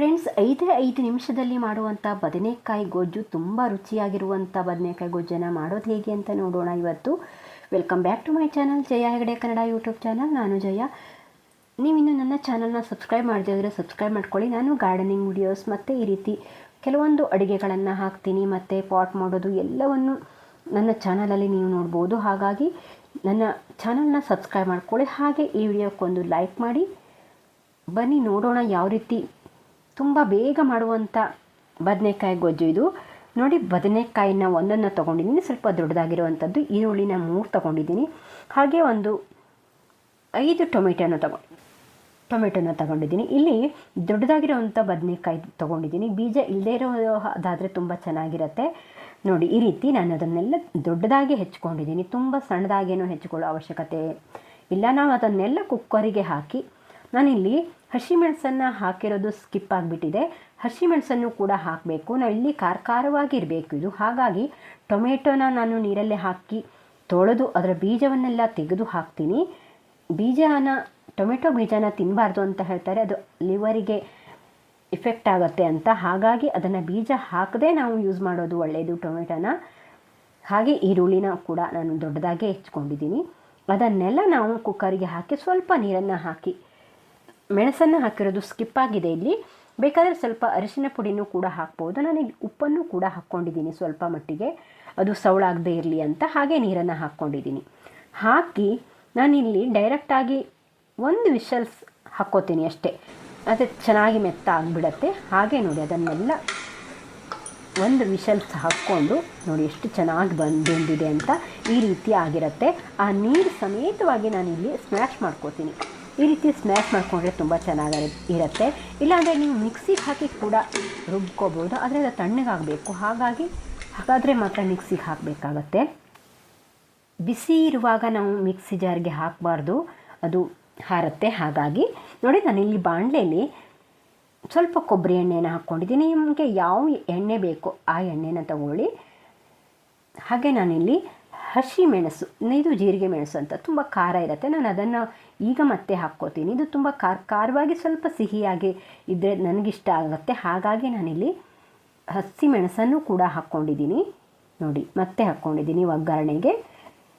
Friends, ಐದೇ ಐದು ನಿಮಿಷದಲ್ಲಿ ಮಾಡುವಂಥ ಬದನೆಕಾಯಿ ಗೊಜ್ಜು ತುಂಬ ರುಚಿಯಾಗಿರುವಂಥ ಬದನೆಕಾಯಿ ಗೊಜ್ಜನ್ನು ಮಾಡೋದು ಹೇಗೆ ಅಂತ ನೋಡೋಣ ಇವತ್ತು. Welcome back to my channel Jaya Hegde Kannada YouTube channel ನಾನು ಜಯ. ನೀವಿನ್ನು ನನ್ನ ಚಾನಲ್ನ ಸಬ್ಸ್ಕ್ರೈಬ್ ಮಾಡದಿದ್ರೆ ಸಬ್ಸ್ಕ್ರೈಬ್ ಮಾಡ್ಕೊಳ್ಳಿ. ನಾನು ಗಾರ್ಡನಿಂಗ್ ವಿಡಿಯೋಸ್ ಮತ್ತು ಈ ರೀತಿ ಕೆಲವೊಂದು ಅಡುಗೆಗಳನ್ನು ಹಾಕ್ತೀನಿ, ಮತ್ತು ಪಾಟ್ ಮಾಡೋದು ಎಲ್ಲವನ್ನು ನನ್ನ ಚಾನಲಲ್ಲಿ ನೀವು ನೋಡ್ಬೋದು. ಹಾಗಾಗಿ ನನ್ನ ಚಾನಲ್ನ ಸಬ್ಸ್ಕ್ರೈಬ್ ಮಾಡ್ಕೊಳ್ಳಿ. ಹಾಗೆ ಈ ವಿಡಿಯೋಕ್ಕೊಂದು ಲೈಕ್ ಮಾಡಿ. ಬನ್ನಿ, ನೋಡೋಣ ಯಾವ ರೀತಿ ತುಂಬ ಬೇಗ ಮಾಡುವಂಥ ಬದನೆಕಾಯಿ ಗೊಜ್ಜು ಇದು. ನೋಡಿ, ಬದನೆಕಾಯಿನ ಒಂದನ್ನು ತೊಗೊಂಡಿದ್ದೀನಿ. ಸ್ವಲ್ಪ ದೊಡ್ಡದಾಗಿರುವಂಥದ್ದು ಈರುಳ್ಳಿನ ಮೂರು ತೊಗೊಂಡಿದ್ದೀನಿ. ಹಾಗೆ ಒಂದು ಐದು ಟೊಮೆಟೊನ ತಗೊಂಡು, ಟೊಮೆಟೊನ ತಗೊಂಡಿದ್ದೀನಿ. ಇಲ್ಲಿ ದೊಡ್ಡದಾಗಿರೋವಂಥ ಬದನೆಕಾಯಿ ತೊಗೊಂಡಿದ್ದೀನಿ. ಬೀಜ ಇಲ್ಲದೇ ಇರೋದಾದರೆ ತುಂಬ ಚೆನ್ನಾಗಿರುತ್ತೆ. ನೋಡಿ, ಈ ರೀತಿ ನಾನು ಅದನ್ನೆಲ್ಲ ದೊಡ್ಡದಾಗಿ ಹೆಚ್ಕೊಂಡಿದ್ದೀನಿ. ತುಂಬ ಸಣ್ಣದಾಗೇನೂ ಹೆಚ್ಕೊಳ್ಳೋ ಅವಶ್ಯಕತೆ ಇಲ್ಲ. ನಾವು ಅದನ್ನೆಲ್ಲ ಕುಕ್ಕರಿಗೆ ಹಾಕಿ ನಾನಿಲ್ಲಿ ಹಸಿಮೆಣಸನ್ನು ಹಾಕಿರೋದು ಸ್ಕಿಪ್ ಆಗಿಬಿಟ್ಟಿದೆ. ಹಸಿಮೆಣಸನ್ನು ಕೂಡ ಹಾಕಬೇಕು. ನಾವು ಇಲ್ಲಿ ಖಾರ ಖಾರವಾಗಿ ಇರಬೇಕು ಇದು ಹಾಗಾಗಿ ಟೊಮೆಟೊನ ನಾನು ನೀರಲ್ಲೇ ಹಾಕಿ ತೊಳೆದು ಅದರ ಬೀಜವನ್ನೆಲ್ಲ ತೆಗೆದು ಹಾಕ್ತೀನಿ. ಬೀಜನ, ಟೊಮೆಟೊ ಬೀಜನ ತಿನ್ನಬಾರ್ದು ಅಂತ ಹೇಳ್ತಾರೆ. ಅದು ಲಿವರಿಗೆ ಇಫೆಕ್ಟ್ ಆಗುತ್ತೆ ಅಂತ. ಹಾಗಾಗಿ ಅದನ್ನು ಬೀಜ ಹಾಕದೆ ನಾವು ಯೂಸ್ ಮಾಡೋದು ಒಳ್ಳೆಯದು ಟೊಮೆಟೊನ. ಹಾಗೆ ಈರುಳ್ಳಿನ ಕೂಡ ನಾನು ದೊಡ್ಡದಾಗೆ ಹೆಚ್ಕೊಂಡಿದ್ದೀನಿ. ಅದನ್ನೆಲ್ಲ ನಾವು ಕುಕ್ಕರಿಗೆ ಹಾಕಿ ಸ್ವಲ್ಪ ನೀರನ್ನು ಹಾಕಿ ಮೆಣಸನ್ನು ಹಾಕಿರೋದು ಸ್ಕಿಪ್ ಆಗಿದೆ ಇಲ್ಲಿ. ಬೇಕಾದರೆ ಸ್ವಲ್ಪ ಅರಿಶಿನ ಪುಡಿನೂ ಕೂಡ ಹಾಕ್ಬೋದು. ನಾನು ಇಲ್ಲಿ ಉಪ್ಪನ್ನು ಕೂಡ ಹಾಕ್ಕೊಂಡಿದ್ದೀನಿ ಸ್ವಲ್ಪ ಮಟ್ಟಿಗೆ. ಅದು ಸವಳಾಗದೇ ಇರಲಿ ಅಂತ ಹಾಗೆ ನೀರನ್ನು ಹಾಕ್ಕೊಂಡಿದ್ದೀನಿ. ಹಾಕಿ ನಾನಿಲ್ಲಿ ಡೈರೆಕ್ಟಾಗಿ ಒಂದು ವಿಷಲ್ಸ್ ಹಾಕ್ಕೋತೀನಿ ಅಷ್ಟೇ. ಅದು ಚೆನ್ನಾಗಿ ಮೆತ್ತ ಆಗಿಬಿಡತ್ತೆ. ಹಾಗೆ ನೋಡಿ, ಅದನ್ನೆಲ್ಲ ಒಂದು ವಿಷಲ್ಸ್ ಹಾಕ್ಕೊಂಡು ನೋಡಿ ಎಷ್ಟು ಚೆನ್ನಾಗಿ ಬಂದು ಬೆಂದಿದೆ ಅಂತ ಈ ರೀತಿ ಆಗಿರುತ್ತೆ. ಆ ನೀರು ಸಮೇತವಾಗಿ ನಾನಿಲ್ಲಿ ಸ್ಮ್ಯಾಶ್ ಮಾಡ್ಕೋತೀನಿ. ಈ ರೀತಿ ಸ್ಮ್ಯಾಶ್ ಮಾಡಿಕೊಂಡ್ರೆ ತುಂಬ ಚೆನ್ನಾಗಿ ಇರುತ್ತೆ. ಇಲ್ಲಾಂದರೆ ನೀವು ಮಿಕ್ಸಿಗೆ ಹಾಕಿ ಕೂಡ ರುಬ್ಕೋಬೋದು. ಆದರೆ ಅದು ತಣ್ಣಗಾಗಬೇಕು. ಹಾಗಾಗಿ ಹಾಗಾದರೆ ಮಾತ್ರ ಮಿಕ್ಸಿಗೆ ಹಾಕಬೇಕಾಗತ್ತೆ. ಬಿಸಿ ಇರುವಾಗ ನಾವು ಮಿಕ್ಸಿ ಜಾರ್ಗೆ ಹಾಕಬಾರ್ದು. ಅದು ಹಾರತ್ತೆ. ಹಾಗಾಗಿ ನೋಡಿ ನಾನು ಇಲ್ಲಿ ಬಾಣಲೆಯಲ್ಲಿ ಸ್ವಲ್ಪ ಕೊಬ್ಬರಿ ಎಣ್ಣೆನ ಹಾಕ್ಕೊಂಡಿದ್ದೀನಿ. ನಿಮಗೆ ಯಾವ ಎಣ್ಣೆ ಬೇಕೋ ಆ ಎಣ್ಣೆನ ತಗೊಳ್ಳಿ. ಹಾಗೆ ನಾನಿಲ್ಲಿ ಹಸಿ ಮೆಣಸು, ಇದು ಜೀರಿಗೆ ಮೆಣಸು ಅಂತ ತುಂಬ ಖಾರ ಇರುತ್ತೆ. ನಾನು ಅದನ್ನು ಈಗ ಮತ್ತೆ ಹಾಕ್ಕೋತೀನಿ. ಇದು ತುಂಬ ಖಾರ, ಖಾರವಾಗಿ ಸ್ವಲ್ಪ ಸಿಹಿಯಾಗಿ ಇದ್ದರೆ ನನಗಿಷ್ಟ ಆಗುತ್ತೆ. ಹಾಗಾಗಿ ನಾನಿಲ್ಲಿ ಹಸಿ ಮೆಣಸನ್ನು ಕೂಡ ಹಾಕ್ಕೊಂಡಿದ್ದೀನಿ. ನೋಡಿ, ಮತ್ತೆ ಹಾಕ್ಕೊಂಡಿದ್ದೀನಿ ಒಗ್ಗರಣೆಗೆ.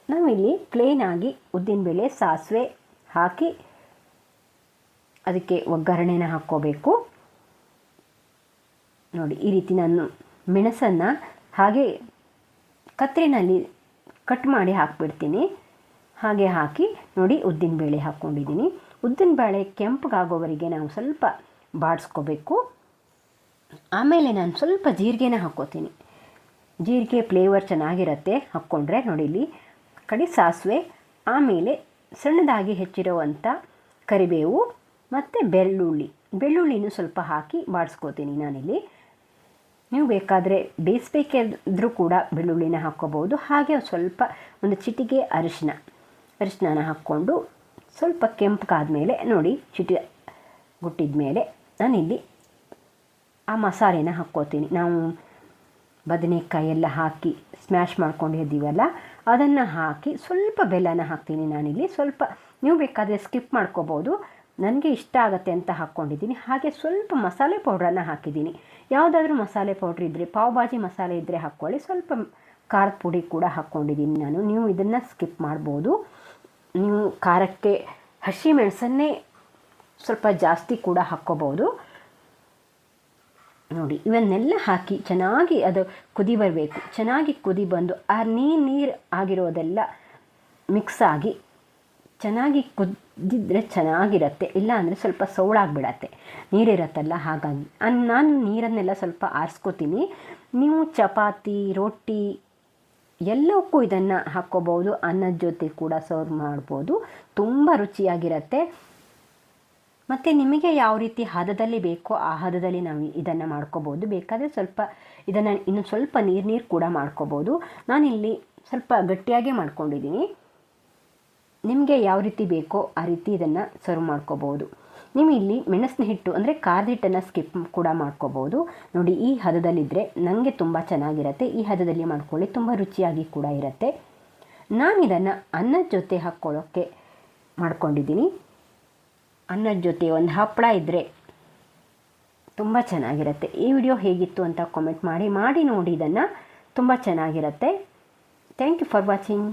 ನಾವಿಲ್ಲಿ ಪ್ಲೇನಾಗಿ ಉದ್ದಿನಬೇಳೆ ಸಾಸಿವೆ ಹಾಕಿ ಅದಕ್ಕೆ ಒಗ್ಗರಣೆನ ಹಾಕ್ಕೋಬೇಕು. ನೋಡಿ, ಈ ರೀತಿ ನಾನು ಮೆಣಸನ್ನು ಹಾಗೆ ಕತ್ತರಿನಲ್ಲಿ ಕಟ್ ಮಾಡಿ ಹಾಕ್ಬಿಡ್ತೀನಿ. ಹಾಗೆ ಹಾಕಿ ನೋಡಿ ಉದ್ದಿನ ಬೇಳೆ ಹಾಕ್ಕೊಂಡಿದ್ದೀನಿ. ಉದ್ದಿನ ಬೇಳೆ ಕೆಂಪಗಾಗೋವರೆಗೆ ನಾವು ಸ್ವಲ್ಪ ಬಾಡಿಸ್ಕೋಬೇಕು. ಆಮೇಲೆ ನಾನು ಸ್ವಲ್ಪ ಜೀರಿಗೆನ ಹಾಕ್ಕೋತೀನಿ. ಜೀರಿಗೆ ಫ್ಲೇವರ್ ಚೆನ್ನಾಗಿರುತ್ತೆ ಹಾಕ್ಕೊಂಡ್ರೆ ನೋಡಿ ಇಲ್ಲಿ. ಕಡೆ ಸಾಸಿವೆ, ಆಮೇಲೆ ಸಣ್ಣದಾಗಿ ಹೆಚ್ಚಿರುವಂಥ ಕರಿಬೇವು ಮತ್ತು ಬೆಳ್ಳುಳ್ಳಿ. ಬೆಳ್ಳುಳ್ಳಿನೂ ಸ್ವಲ್ಪ ಹಾಕಿ ಬಾಡಿಸ್ಕೋತೀನಿ ನಾನಿಲ್ಲಿ. ನೀವು ಬೇಕಾದರೆ ಬೇಯಿಸ್ಬೇಕಾದ್ರೂ ಕೂಡ ಬೆಳ್ಳುಳ್ಳಿನ ಹಾಕ್ಕೋಬೋದು. ಹಾಗೆ ಸ್ವಲ್ಪ ಒಂದು ಚಿಟಿಕೆ ಅರಿಶಿನ ಅರಿಶಿನ ಹಾಕ್ಕೊಂಡು ಸ್ವಲ್ಪ ಕೆಂಪಗಾದ್ಮೇಲೆ ನೋಡಿ, ಚಿಟಿ ಗುಟ್ಟಿದ ಮೇಲೆ ನಾನಿಲ್ಲಿ ಆ ಮಸಾಲೆನ ಹಾಕ್ಕೋತೀನಿ. ನಾವು ಬದನೆಕಾಯಿ ಎಲ್ಲ ಹಾಕಿ ಸ್ಮ್ಯಾಶ್ ಮಾಡ್ಕೊಂಡಿದ್ದೀವಲ್ಲ ಅದನ್ನು ಹಾಕಿ ಸ್ವಲ್ಪ ಬೆಲ್ಲನ ಹಾಕ್ತೀನಿ ನಾನಿಲ್ಲಿ. ಸ್ವಲ್ಪ ನೀವು ಬೇಕಾದರೆ ಸ್ಕಿಪ್ ಮಾಡ್ಕೋಬೋದು. ನನಗೆ ಇಷ್ಟ ಆಗುತ್ತೆ ಅಂತ ಹಾಕ್ಕೊಂಡಿದ್ದೀನಿ. ಹಾಗೆ ಸ್ವಲ್ಪ ಮಸಾಲೆ ಪೌಡ್ರನ್ನು ಹಾಕಿದ್ದೀನಿ. ಯಾವುದಾದ್ರೂ ಮಸಾಲೆ ಪೌಡ್ರ್ ಇದ್ದರೆ ಪಾವ್ ಭಾಜಿ ಮಸಾಲೆ ಇದ್ದರೆ ಹಾಕ್ಕೊಳ್ಳಿ. ಸ್ವಲ್ಪ ಖಾರದ ಪುಡಿ ಕೂಡ ಹಾಕ್ಕೊಂಡಿದ್ದೀನಿ ನಾನು. ನೀವು ಇದನ್ನು ಸ್ಕಿಪ್ ಮಾಡ್ಬೋದು. ನೀವು ಖಾರಕ್ಕೆ ಹಸಿ ಮೆಣಸನ್ನೇ ಸ್ವಲ್ಪ ಜಾಸ್ತಿ ಕೂಡ ಹಾಕ್ಕೋಬೋದು. ನೋಡಿ, ಇವನ್ನೆಲ್ಲ ಹಾಕಿ ಚೆನ್ನಾಗಿ ಅದು ಕುದಿ ಬರಬೇಕು. ಚೆನ್ನಾಗಿ ಕುದಿ ಬಂದು ಆ ನೀರು ನೀರು ಆಗಿರೋದೆಲ್ಲ ಮಿಕ್ಸ್ ಆಗಿ ಚೆನ್ನಾಗಿ ಕುದ್ದಿದ್ರೆ ಚೆನ್ನಾಗಿರತ್ತೆ ಇಲ್ಲ ಅಂದರೆ ಸ್ವಲ್ಪ ಸೌಳಾಗಿಬಿಡತ್ತೆ. ನೀರಿರತ್ತಲ್ಲ ಹಾಗಾಗಿ. ನಾನು ನೀರನ್ನೆಲ್ಲ ಸ್ವಲ್ಪ ಆರಿಸ್ಕೋತೀನಿ. ನೀವು ಚಪಾತಿ, ರೊಟ್ಟಿ ಎಲ್ಲಕ್ಕೂ ಇದನ್ನು ಹಾಕ್ಕೋಬೋದು. ಅನ್ನದ ಜೊತೆ ಕೂಡ ಸರ್ವ್ ಮಾಡ್ಬೋದು. ತುಂಬ ರುಚಿಯಾಗಿರುತ್ತೆ. ಮತ್ತು ನಿಮಗೆ ಯಾವ ರೀತಿ ಹದದಲ್ಲಿ ಬೇಕೋ ಆ ಹದದಲ್ಲಿ ನಾವು ಇದನ್ನು ಮಾಡ್ಕೋಬೋದು. ಬೇಕಾದರೆ ಸ್ವಲ್ಪ ಇದನ್ನು ಇನ್ನು ಸ್ವಲ್ಪ ನೀರು ನೀರು ಕೂಡ ಮಾಡ್ಕೋಬೋದು. ನಾನಿಲ್ಲಿ ಸ್ವಲ್ಪ ಗಟ್ಟಿಯಾಗೇ ಮಾಡ್ಕೊಂಡಿದ್ದೀನಿ. ನಿಮಗೆ ಯಾವ ರೀತಿ ಬೇಕೋ ಆ ರೀತಿ ಇದನ್ನು ಸರ್ವ್ ಮಾಡ್ಕೋಬೋದು. ನೀವು ಇಲ್ಲಿ ಮೆಣಸಿನ ಹಿಟ್ಟು ಅಂದರೆ ಖಾರದ ಹಿಟ್ಟನ್ನು ಸ್ಕಿಪ್ ಕೂಡ ಮಾಡ್ಕೋಬೋದು. ನೋಡಿ, ಈ ಹದದಲ್ಲಿದ್ದರೆ ನನಗೆ ತುಂಬ ಚೆನ್ನಾಗಿರುತ್ತೆ, ಈ ಹದದಲ್ಲಿ ಮಾಡ್ಕೊಳ್ಳಿ ತುಂಬ ರುಚಿಯಾಗಿ ಕೂಡ ಇರುತ್ತೆ. ನಾನು ಇದನ್ನು ಅನ್ನದ ಜೊತೆ ಹಾಕ್ಕೊಳ್ಳೋಕ್ಕೆ ಮಾಡ್ಕೊಂಡಿದ್ದೀನಿ. ಅನ್ನದ ಜೊತೆ ಒಂದು ಹಪ್ಪಳ ಇದ್ದರೆ ತುಂಬ ಚೆನ್ನಾಗಿರುತ್ತೆ. ಈ ವಿಡಿಯೋ ಹೇಗಿತ್ತು ಅಂತ ಕಾಮೆಂಟ್ ಮಾಡಿ ಮಾಡಿ ನೋಡಿ, ಇದನ್ನು ತುಂಬ ಚೆನ್ನಾಗಿರುತ್ತೆ. Thank you for watching